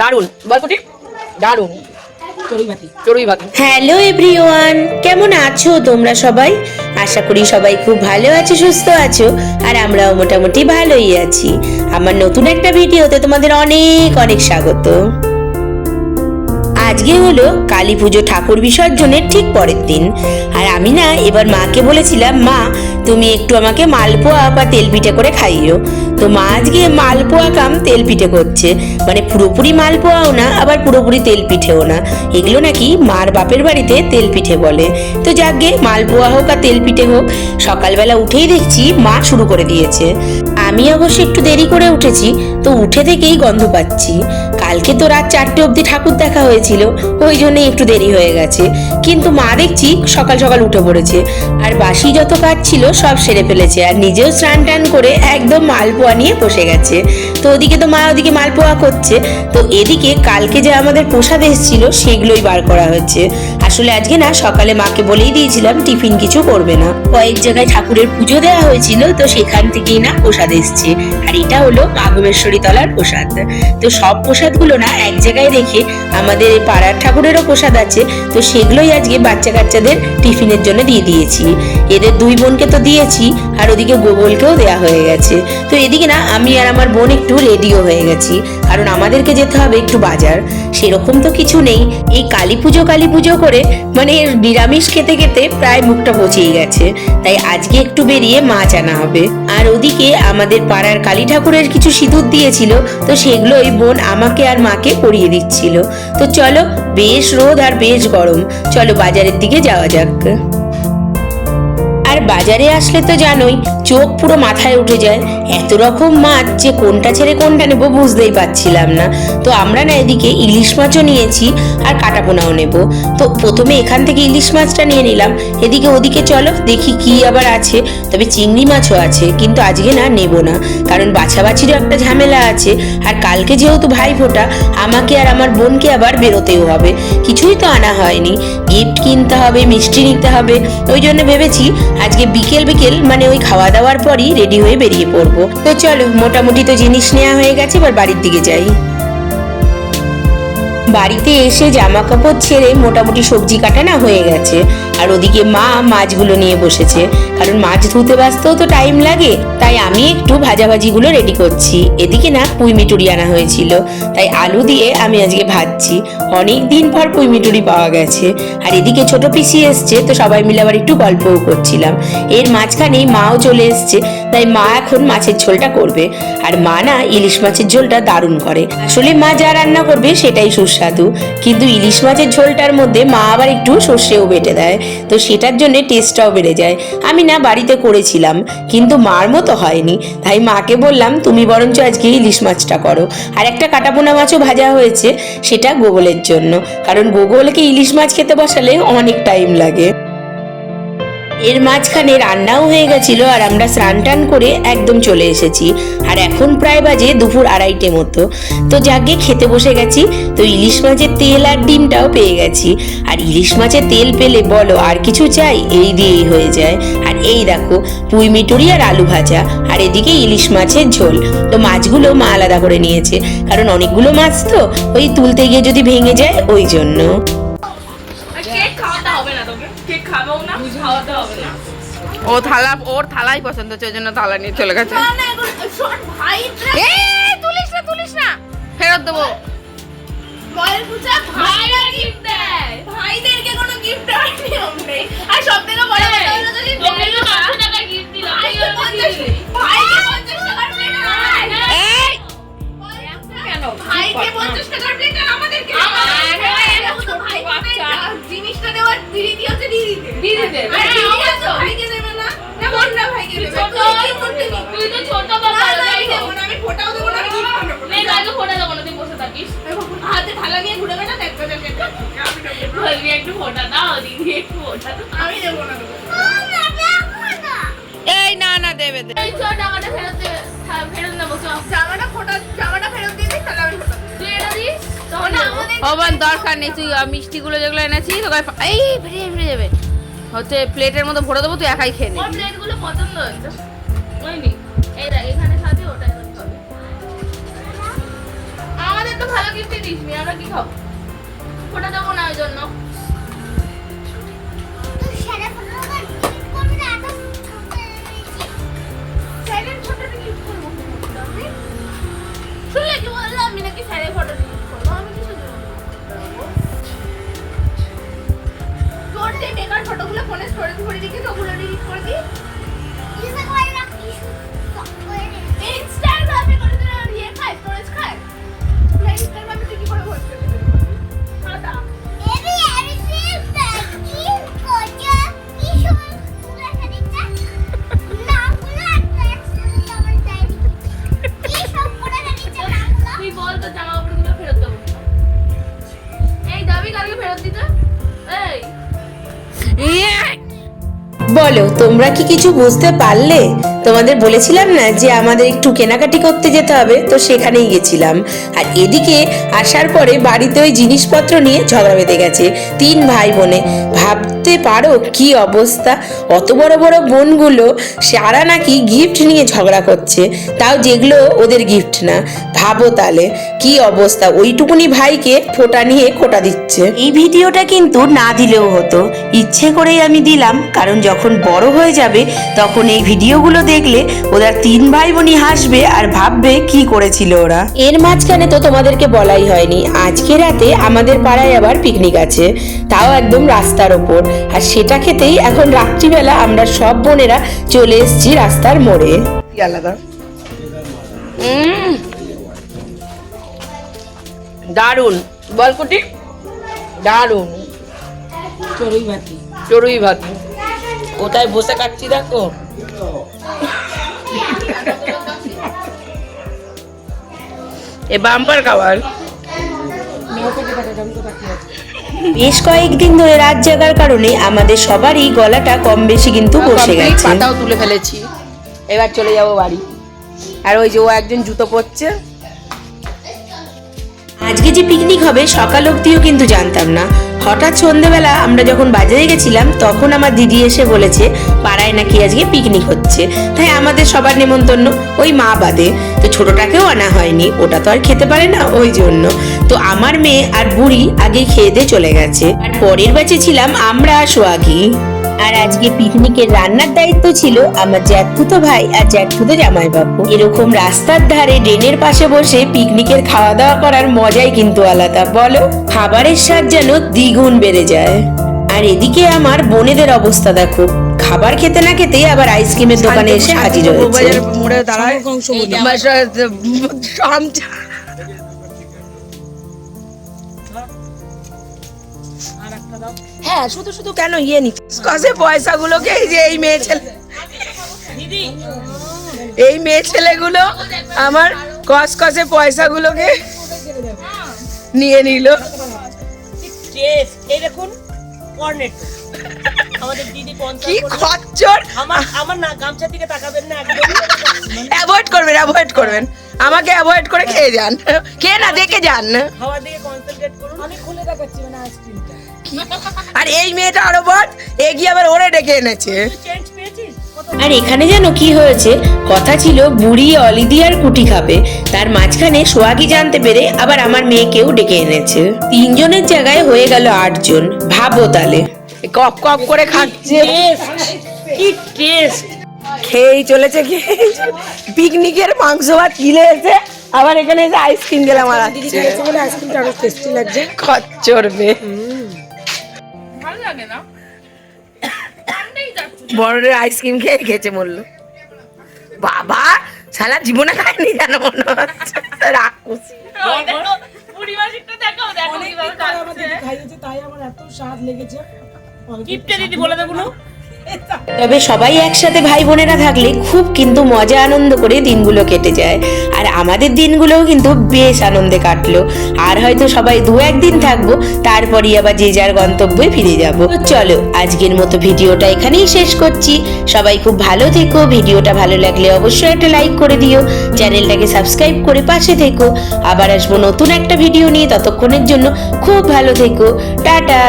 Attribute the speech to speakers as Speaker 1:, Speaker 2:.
Speaker 1: দারুণ। দারুণ কুটি দারুণ। চড়ুই
Speaker 2: হ্যালো এভরিওয়ান কেমন আছো তোমরা সবাই? আশা করি সবাই খুব ভালো আছো সুস্থ আছো আর আমরাও মোটামুটি ভালোই আছি। আমার নতুন একটা ভিডিওতে তোমাদের অনেক অনেক স্বাগত। আজকে হলো কালী পুজো ঠাকুর বিসর্জনের ঠিক পরের দিন। আর আমি না এবার মাকে বলেছিলাম, মা, তুমি একটু আমাকে মালপোয়া বা তেল পিঠে করে খাইও। তো মা আজকে মালপোয়া কাম তেল পিঠে করছে। মানে পুরোপুরি মালপোয়াও না, আবার পুরোপুরি তেল পিঠেও না। এগুলো নাকি মার বাপের বাড়িতে তেল পিঠে বলে। তো যাকগে, মালপোয়া হোক আর তেল পিঠে হোক, সকালবেলা উঠেই দেখছি মা শুরু করে দিয়েছে। আমি অবশ্য একটু দেরি করে উঠেছি, তো উঠে থেকেই গন্ধ পাচ্ছি। কালকে তো রাত চারটে অবধি ঠাকুর দেখা হয়েছিল, ওই জন্যই একটু দেরি হয়ে গেছে। কিন্তু মা দেখছি সকাল সকাল উঠে পড়েছে, আর বাসি যত কাজ ছিল সব সেরে ফেলেছে, আর নিজেও স্নান টান করে একদম মালপোয়া নিয়ে বসে গেছে। তো ওদিকে তো মা ওদিকে মালপোয়া করছে, তো এদিকে কালকে যে আমাদের প্রসাদ এসেছিল সেগুলোই বার করা হচ্ছে। আসলে আজকে না সকালে মাকে বলেই দিয়েছিলাম টিফিন কিছু করবে না। কয়েক জায়গায় ঠাকুরের পুজো দেওয়া হয়েছিল, তো সেখান থেকেই না প্রসাদ এসছে। আর এটা হলো মাঘমেশ্বরী তলার প্রসাদ। তো সব প্রসাদগুলো না এক জায়গায় রেখে আমাদের পাড়ার ঠাকুরেরও প্রসাদ আছে, তো সেগুলোই আজকে বাচ্চা কাচ্চাদের টিফিনের জন্য দিয়ে দিয়েছি। এদের দুই বোনকে তো দিয়েছি, আর ওদিকে গোগলকেও দেওয়া হয়ে গেছে। তো এদিকে না আমি আর আমার বোন একটু রেডিও হয়ে গেছি। কারণ আমাদেরকে যেতে হবে একটু বাজার। সেরকম তো কিছু নেই। এই কালী পুজো কালী পুজো করে মানে নিরামিষ খেতে খেতে প্রায় মুখটা পচেই গেছে। তাই আজকে একটু বেরিয়ে মাছ আনা হবে। আর ওদিকে আমাদের পাড়ার কালী ঠাকুরের কিছু সিঁদুর দিয়েছিল। তো সেগুলোই বোন আমাকে আর মাকে পরিয়ে দিচ্ছিল। তো চলো, বেশ রোদ আর বেশ গরম। চলো বাজারের দিকে যাওয়া যাক। বাজারে আসলে তো জানোই, চোখ পুরো মাথায় উঠে যায়। এত রকম মাছ যে কোনটা ছেড়ে কোনটা নেব বুঝতেই পারছিলাম না। তো আমরা না এদিকে ইলিশ মাছও নিয়েছি আর কাটাপোনাও নেব। তো প্রথমে এখান থেকে ইলিশ মাছটা নিয়ে নিলাম। এদিকে ওদিকে চলো, দেখি কি আবার আছে। তবে চিংড়ি মাছও আছে, কিন্তু আজকে না নেব না। কারণ বাছাবাছিরও একটা ঝামেলা আছে। আর কালকে যেহেতু ভাই ফোটা আমাকে আর আমার বোনকে আবার বেরোতেও হবে। কিছুই তো আনা হয়নি। গিফট কিনতে হবে, মিষ্টি নিতে হবে। ওই জন্য ভেবেছি আজকে বিকেল বিকেল মানে ওই খাওয়া দাওয়ার পরই রেডি হয়ে বেরিয়ে পড়ব। তো চলো, মোটামুটি তো জিনিস নেওয়া হয়ে গেছে, এবার বাড়ির দিকে যাই। বাড়িতে এসে জামা কাপড় ছেড়ে মোটামুটি সবজি কাটা না হয়ে গেছে। আর ওদিকে মা মাছগুলো নিয়ে বসেছে। কারণ মাছ ধুতে বাঁচতেও তো টাইম লাগে। তাই আমি একটু ভাজাভাজিগুলো রেডি করছি। এদিকে না পুঁই মিটুরি আনা হয়েছিল। তাই আলু দিয়ে আমি আজকে ভাজছি। অনেক দিন পর পুঁই মিটুরি পাওয়া গেছে। আর এদিকে ছোট পিসি এসছে, তো সবাই মিলে আবার একটু গল্পও করছিলাম। এর মাঝখানেই মাও চলে এসছে, তাই মা এখন মাছের ঝোলটা করবে। আর মা না ইলিশ মাছের ঝোলটা দারুণ করে। আসলে মা যা রান্না করবে সেটাই সুস্বাদু। কিন্তু ইলিশ মাছের ঝোলটার মধ্যে মা আবার একটু সর্ষেও বেটে দেয়। তো সেটার জন্য টেস্টটাও বেড়ে যায়। আমি না বাড়িতে করেছিলাম। কিন্তু মার মতো হয়নি। তাই মাকে বললাম, তুমি বরঞ্চ আজকে ইলিশ মাছটা করো। আর একটা কাটাপোনা মাছও ভাজা হয়েছে, সেটা গোগলের জন্য। কারণ গোগলকে ইলিশ মাছ খেতে বসালে অনেক টাইম লাগে। এর মাঝখানে রান্নাও হয়ে গেছিল আর আমরা স্নান টান করে একদম চলে এসেছি। আর এখন প্রায় বাজে দুপুর আড়াইটে মতো। তো যাকে খেতে বসে গেছি, তো ইলিশ মাছের তেল আর ডিমটাও পেয়ে গেছি। আর ইলিশ মাছের তেল পেলে বলো আর কিছু চাই? এই দিয়েই হয়ে যায়। আর এই দেখো, পুঁই মিটুরি আর আলু ভাজা। আর এদিকে ইলিশ মাছের ঝোল। তো মাছগুলো মা আলাদা করে নিয়েছে। কারণ অনেকগুলো মাছ তো, ওই তুলতে গিয়ে যদি ভেঙে যায়, ওই জন্য।
Speaker 1: ও থালা ওর থালাই পছন্দ হচ্ছে ওই জন্য থালা নিয়ে চলে গেছে। তুলিস না তুলিস না। ফেরত দেবো।
Speaker 3: আর সব থেকে বড় কথা হলো যদি দিদি হচ্ছে দিদি দিদি দেবে ভাইকে দেবে না। না বোন ভাইকে দেবে। ছোট তুই তো ছোট বাবা আমি দেবো না আমি ফোটাও দেবো না আমি gift ও দেবো না।
Speaker 4: মেয়ে কাউকে ফোটা দেবো না তুই বসে থাকিস।
Speaker 3: হাতে থালা নিয়ে ঘুরবে না দেখবে দেখবে আমি দেবো না।
Speaker 4: বলবি একটু ফোটা দাও দিদি একটু ফোটা
Speaker 3: আমি দেবো না
Speaker 1: এই না না দেবে দেবে।
Speaker 4: ফেরত হ্যাঁ, ফেরত নেব
Speaker 3: জামাটা ফোটা জামাটা ফেরত দিয়ে দিই তাহলে আমি ফোটা দেবো।
Speaker 4: তুই এটা দিস তখন
Speaker 3: না,
Speaker 4: নেব।
Speaker 3: আমাদের
Speaker 1: দরকার নেই তুই মিষ্টিগুলো যেগুলো এনেছিস তোকে এই বেরিয়ে বেরিয়ে যাবে হচ্ছে প্লেটের মধ্যে ভরে দেবো তুই একাই খেয়ে
Speaker 4: ওর প্লেটগুলো পছন্দ হয়েছে এই দেখ এখানে সাথে ওটা আমাদের তো ভালো গিফটই দিসনি আমরা কি খাব ওটা দেবো না ওই জন্য বলো,
Speaker 2: তোমরা কি কিছু বুঝতে পারলে? তোমাদের বলেছিলাম না যে আমাদের একটু কেনাকাটি করতে যেতে হবে, তো সেখানেই গেছিলাম। আর এদিকে আসার পরে বাড়িতে ওই জিনিসপত্র নিয়ে ঝগড়া বেঁধে গেছে, তিন ভাই বোনে। ভাবতে পারো? কি অবস্থা? অত বড় বড় বোনগুলো সারা নাকি গিফট নিয়ে ঝগড়া করছে। তাও যেগুলো ওদের গিফট না। ভাবো তাহলে কি অবস্থা? ওইটুকুনি ভাইকে ফোটা নিয়ে খোটা দিচ্ছে। এই ভিডিওটা কিন্তু না দিলেও হতো। ইচ্ছে করেই আমি দিলাম কারণ যখন বড় হয়ে যাবে তখন এই ভিডিওগুলো দেখলে ওরা তিন ভাই বোনই হাসবে আর ভাববে কি করেছিল ওরা। এর মাঝখানে তো তোমাদেরকে বলাই হয়নি। আজকে রাতে আমাদের পাড়ায় আবার পিকনিক আছে। তাও একদম রাস্তার ওপর। আর সেটা খেতেই এখন রাত্রিবেলা আমরা সব বোনেরা চলে এসেছি রাস্তার মোড়ে। আলাদা? দারুণ বলকুটি দারুণ
Speaker 5: চড়ুই ভাতি
Speaker 2: চড়ুই ভাতি।
Speaker 5: কোথায় বসে কাটছি দেখো।
Speaker 2: এ বাম্পার খাবার। বেশ কয়েকদিন ধরে রাত জাগার কারণে আমাদের সবারই গলাটা কম বেশি কিন্তু বসে গেছে।
Speaker 5: পাটাও তুলে ফেলেছি। এবার চলে যাব বাড়ি। আর ওই যে ও একজন জুতো পরছে।
Speaker 2: আজকে যে পিকনিক হবে সকাল অব্দিও কিন্তু জানতাম না। হঠাৎ সন্ধেবেলা আমরা যখন বাজারে গেছিলাম তখন আমার দিদি এসে বলেছে পাড়ায় নাকি আজকে পিকনিক হচ্ছে। তাই আমাদের সবার নেমন্তন্ন ওই মা বাদে। তো ছোটটাকেও আনা হয়নি ওটা তো আর খেতে পারে না ওই জন্য। তো আমার মেয়ে আর বুড়ি আগে খেয়ে দিয়ে চলে গেছে। আর পরের ব্যাচে ছিলাম আমরা আর সোয়াগি আর আজকে পিকনিকের রান্নার দায়িত্ব ছিল আমার জ্যাঠুতো ভাই আর জ্যাঠুতো জামাইবাবু। এরকম রাস্তার ধারে ড্রেনের পাশে বসে পিকনিকের খাওয়া দাওয়া করার মজাই কিন্তু আলাদা বলো? খাবারের স্বাদ যেন দ্বিগুণ বেড়ে যায়। আর এদিকে আমার বোনেদের অবস্থা দেখো। খাবার খেতে না খেতে আবার আইসক্রিমের দোকানে এসে হাজির হয়েছে।
Speaker 5: হ্যাঁ শুধু শুধু কেন ইয়ে নি? কসে পয়সাগুলোকে এই যে এই মেয়ে ছেলে এই মেয়ে ছেলেগুলো আমার কস কসে পয়সাগুলোকে নিয়ে নিল।
Speaker 6: দেখুন কর্নেট আমাদের দিদি
Speaker 5: কি খচ্চর!
Speaker 6: আমার আমার না গামছার দিকে তাকাবেন না
Speaker 5: অ্যাভয়েড করবেন অ্যাভয়েড করবেন। আমাকে অ্যাভয়েড করে খেয়ে যান। খেয়ে না দেখে যান।
Speaker 6: খাওয়ার দিকে কনসেন্ট্রেট করুন। আমি খুলে দেখাচ্ছি মানে আইসক্রিমটা
Speaker 5: আর এই মেয়েটা আরও বট এগিয়ে আবার ওরে ডেকে এনেছে।
Speaker 2: আর এখানে যেন কি হয়েছে কথা ছিল বুড়ি অলিদি আর কুটি খাবে। তার মাঝখানে সোয়াগি জানতে পেরে আবার আমার মেয়েকেও ডেকে এনেছে। তিনজনের জায়গায় হয়ে গেল আটজন। ভাবো তাহলে।
Speaker 5: কপ কপ করে খাচ্ছে।
Speaker 6: কি টেস্ট।
Speaker 5: খেয়েই চলেছে খেয়েই পিকনিকের মাংস ভাত কিনে এসে আবার এখানে এসে আইসক্রিম গেলাম আর আইসক্রিমটা আরও টেস্টি লাগছে। খচ্চর মেয়ে।
Speaker 4: লাগে না।
Speaker 5: বড়দের আইসক্রিম খেয়ে খেয়েছে বলল। বাবা সারা জীবনে খায়নি জানো মনে হচ্ছে। রাক্ষস।
Speaker 4: মাসিকটা দেখো দেখো কীভাবে
Speaker 6: দিদি বলে দেবো না।
Speaker 2: তবে সবাই একসাথে ভাই বোনেরা থাকলে খুব কিন্তু মজা আনন্দ করে দিনগুলো কেটে যায়। আর আমাদের দিনগুলোও কিন্তু বেশ আনন্দে কাটলো। আর হয়তো সবাই দু একদিন থাকব, তারপরই আবার যে যার গন্তব্যে ফিরে যাব। চলো, আজকের মতো ভিডিওটা এখানেই শেষ করছি। সবাই খুব ভালো থেকো, ভিডিওটা ভালো লাগলে অবশ্যই একটা লাইক করে দিও। চ্যানেলটাকে সাবস্ক্রাইব করে পাশে থেকো। আবার আসব নতুন একটা ভিডিও নিয়ে ততক্ষণের জন্য খুব ভালো থেকো। টাটা!